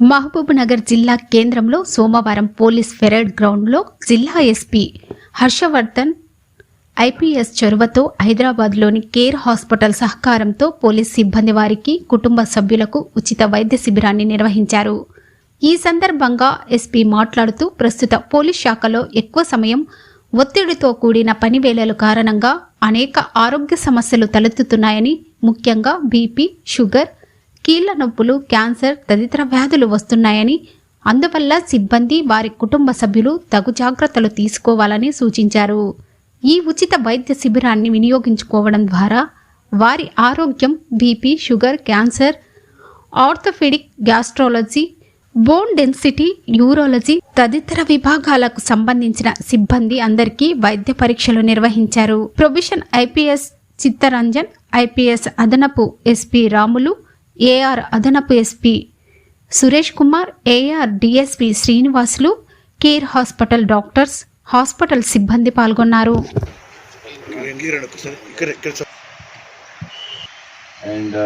మహబూబ్ నగర్ జిల్లా కేంద్రంలో సోమవారం పోలీస్ పెరేడ్ గ్రౌండ్లో జిల్లా ఎస్పీ హర్షవర్ధన్ ఐపీఎస్ చొరవతో హైదరాబాద్లోని కేర్ హాస్పిటల్ సహకారంతో పోలీస్ సిబ్బంది వారికి కుటుంబ సభ్యులకు ఉచిత వైద్య శిబిరాన్ని నిర్వహించారు. ఈ సందర్భంగా ఎస్పీ మాట్లాడుతూ ప్రస్తుత పోలీస్ శాఖలో ఎక్కువ సమయం ఒత్తిడితో కూడిన పనివేళల కారణంగా అనేక ఆరోగ్య సమస్యలు తలెత్తుతున్నాయని ముఖ్యంగా బీపీ షుగర్ కీళ్ళ నొప్పులు క్యాన్సర్ తదితర వ్యాధులు వస్తున్నాయని అందువల్ల సిబ్బంది వారి కుటుంబ సభ్యులు తగు జాగ్రత్తలు తీసుకోవాలని సూచించారు. ఈ ఉచిత వైద్య శిబిరాన్ని వినియోగించుకోవడం ద్వారా వారి ఆరోగ్యం BP sugar cancer orthopedic gastrology bone density urology తదితర విభాగాలకు సంబంధించిన సిబ్బంది అందరికీ వైద్య పరీక్షలు నిర్వహించారు. ప్రొవిషన్ ఐపీఎస్ చిత్తరంజన్ ఐపీఎస్ అదనపు ఎస్పీ రాములు ఏఆర్ అదనపు SP Suresh Kumar AR DSP Srinivasulu care hospital doctors hospital సిబ్బంది పాల్గొన్నారు. And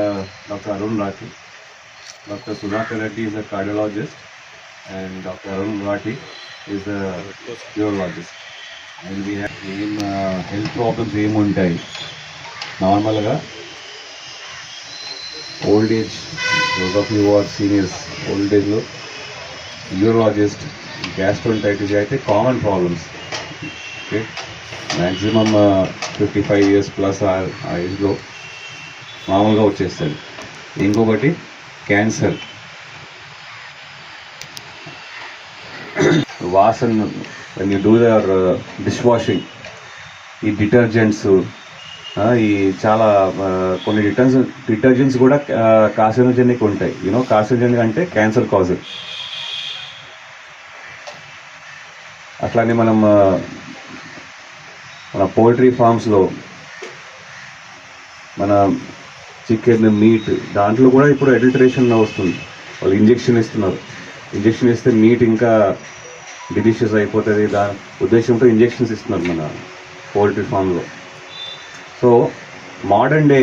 doctor Arun Rathi. Doctor Sudhakar Reddy is a Arun and doctor Arun Rathi is a cardiologist and ఏం health problems ఏముంటాయి? నార్మల్గా old age those of you are seniors old ఏజ్లో urologist gastroenteritis అయితే common problems okay maximum fifty five years plus ఆ ఏజ్లో మామూలుగా వచ్చేస్తుంది. ఇంకొకటి cancer Vasan you do their dish washing ఈ డిటర్జెంట్స్ ఈ చాలా కొన్ని డిటర్జెంట్స్ డిటర్జెంట్స్ కూడా కార్సినోజెనిక్ ఉంటాయి. యూనో కార్సినోజెనిక్ అంటే క్యాన్సర్ కాజ్ అట్లానే మనం మన పోల్ట్రీ ఫార్మ్స్లో మన చికెన్ మీట్ దాంట్లో కూడా ఇప్పుడు అడల్టరేషన్ వస్తుంది. వాళ్ళు ఇంజెక్షన్ ఇస్తున్నారు. ఇంజెక్షన్ ఇస్తే మీట్ ఇంకా డిలీషియస్ అయిపోతుంది. దాని ఉద్దేశంతో ఇంజెక్షన్స్ ఇస్తున్నారు మన పోల్ట్రీ ఫామ్లో సో మోడర్న్ డే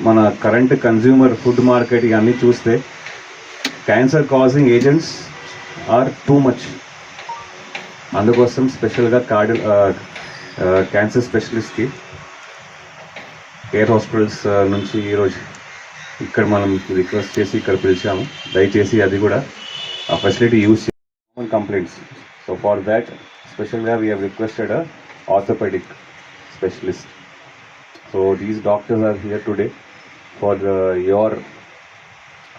మన కరెంట్ కన్జ్యూమర్ ఫుడ్ మార్కెట్ ఇవన్నీ చూస్తే cancer causing agents are too much అందుకోసం స్పెషల్గా కార్డి క్యాన్సర్ స్పెషలిస్ట్కి కేర్ హాస్పిటల్స్ నుంచి ఈరోజు ఇక్కడ మనం రిక్వెస్ట్ చేసి ఇక్కడ పిలిచాము. దయచేసి అది కూడా ఆ ఫెసిలిటీ యూజ్ చేసి కంప్లైంట్స్ సో ఫార్ దాట్ స్పెషల్గా we have requested orthopedic specialist so these doctors are here today for your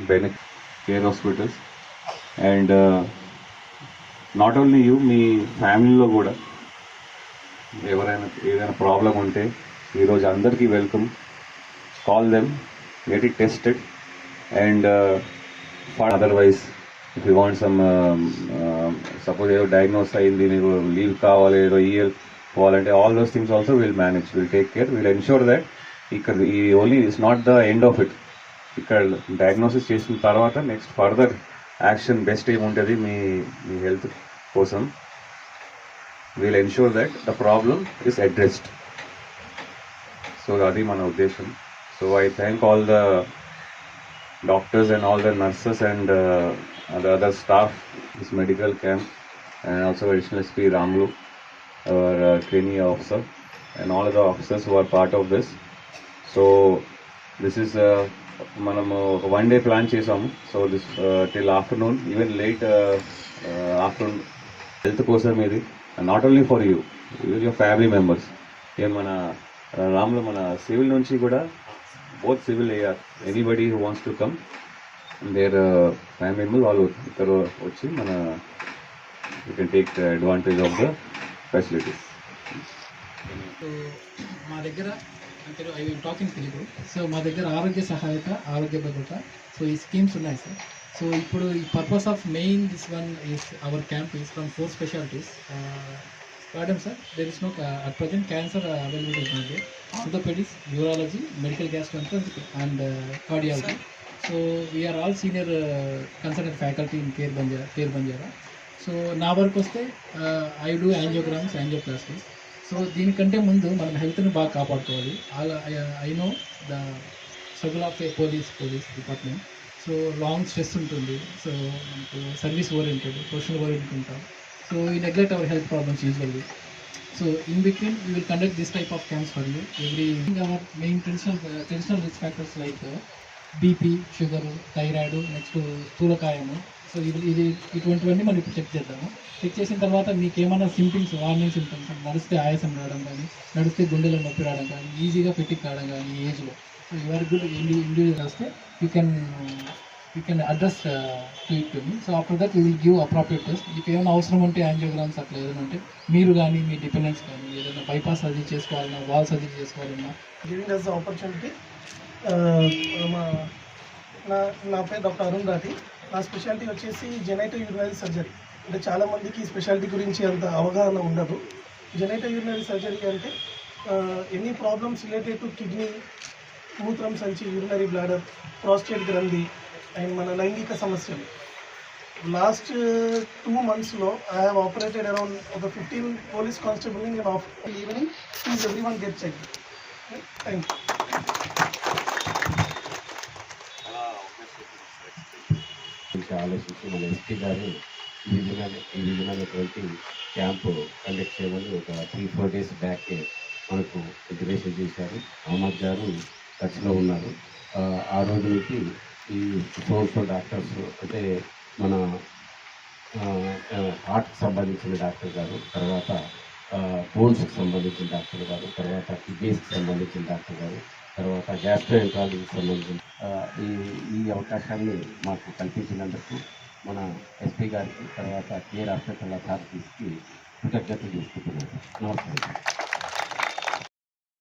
benefit care hospitals and not only you మీ ఫ్యామిలీలో కూడా ఎవరైనా ఏదైనా ప్రాబ్లం ఉంటే ఈరోజు అందరికీ welcome. Call them get it tested and for otherwise if you want some suppose ఏదో diagnose అయింది నీకు లీవ్ కావాలి ఏదో EL volunteer all those things also will manage will take care will ensure that ఇక్కడ ఈ only it's not the end of it ఇక్కడ diagnosis చేసిన తర్వాత నెక్స్ట్ ఫర్దర్ యాక్షన్ బెస్ట్ ఏముంటుంది మీ మీ హెల్త్ కోసం. Will ensure that the problem is addressed so అది మన ఉద్దేశం. So I thank all the doctors and all the nurses and the other staff this medical camp and also additional SP Ramulu our trainee officer and all the officers who are part of this so this is మనము ఒక one day plan చేసాము. So this till afternoon even late afternoon health కోసం ఇది not only for you your family members ఏం మన రాములు మన civil నుంచి కూడా both civil AR anybody who wants to come there family members వాళ్ళు ఇద్దరు వచ్చి మన you can take advantage of the facilities so మా దగ్గర అంటే I will talk in Telugu so మా దగ్గర ఆరోగ్య సహాయత ఆరోగ్య భద్రత సో ఈ స్కీమ్స్ ఉన్నాయి సార్ సో ఇప్పుడు ఈ purpose of main this one is our camp is from four specialities madam sir there is no at present cancer availability ఉంది gastroenterology, and uh, cardiology. So we are all senior uh, consultant faculty in Care Banjara. Care Banjara. So నా వరకు వస్తే I do angiograms angioplastics so దీనికంటే ముందు మనం హెల్త్ని బాగా కాపాడుకోవాలి. I know the struggle of a police police department. So long stress ఉంటుంది. సో మనకు సర్వీస్ ఓరియంటెడ్ ప్రొఫెషనల్ ఓరియంటెడ్ ఉంటాం. సో ఈ neglect our health problems usually. So in between you will conduct this type of camps for you. Every our main traditional traditional risk factors like BP sugar thyroid next స్థూలకాయము. So ఇది ఇది ఇటువంటివన్నీ మనం ఇప్పుడు check చేద్దాము. Check చేసిన తర్వాత మీకు ఏమైనా సింప్టమ్స్ వార్నింగ్ సింప్టమ్స్ నడిస్తే ఆయాసం రావడం కానీ నడిస్తే గుండెలో నొప్పి రావడం కానీ ఈజీగా ఫిట్టింగ్ రావడం కానీ ఈ ఏజ్లో సో యువర్ గుడ్ ఇండివిజువల్ వస్తే you can you can address to it me so after that you will give appropriate test మీకు ఏమైనా అవసరం ఉంటే యాంజియోగ్రామ్స్ అట్లా ఏదైనా ఉంటే మీరు కానీ మీ డిపెండెంట్స్ కానీ ఏదైనా బైపాస్ అది చేసుకోవాలన్నా వాల్ సర్జరీ చేసుకోవాలన్నా గివింగ్ అస్ ద ఆపర్చునిటీ మా నా నా పేరు డాక్టర్ అరుణ్ రాఠి. నా స్పెషాలిటీ వచ్చేసి జెనైటో యూరినరీ సర్జరీ. అంటే చాలామందికి స్పెషాలిటీ గురించి అంత అవగాహన ఉండదు. జెనైటో యూరినరీ సర్జరీ అంటే any problems related to kidney మూత్రం సంచి యూరినరీ బ్లాడర్ ప్రాస్టేట్ గ్రంథి అండ్ మన లైంగిక సమస్యలు. లాస్ట్ టూ మంత్స్లో ఐ హ్యావ్ ఆపరేటెడ్ అరౌండ్ ఒక ఫిఫ్టీన్ పోలీస్ కానిస్టేబుల్ని నేను of evening please every one get check thank you ఇంకా ఆలోచించి మన ఎస్పీ గారు ఈ విధంగా ఈ విధమైనటువంటి క్యాంపు కండక్ట్ చేయమని ఒక త్రీ ఫోర్ డేస్ బ్యాక్ మనకు ఇంటిమేషన్ చేశారు. అహ్మద్ గారు టచ్లో ఉన్నారు. ఆ, రోజు నుంచి ఈ సోర్స్ డాక్టర్స్ అంటే మన హార్ట్కి సంబంధించిన డాక్టర్ గారు తర్వాత బోన్స్కి సంబంధించిన డాక్టర్ గారు తర్వాత కిడ్నీస్కి సంబంధించిన డాక్టర్ గారు తర్వాత గ్యాస్ట్రోఎంట్రాలజీకి సంబంధించిన ఈ ఈ అవకాశాన్ని మాకు కల్పించినందుకు మన ఎస్పీ గారికి తర్వాత కె రాష్ట్రకళ గారికి కృతజ్ఞతలు తీసుకుంటున్నాను నమస్కారం.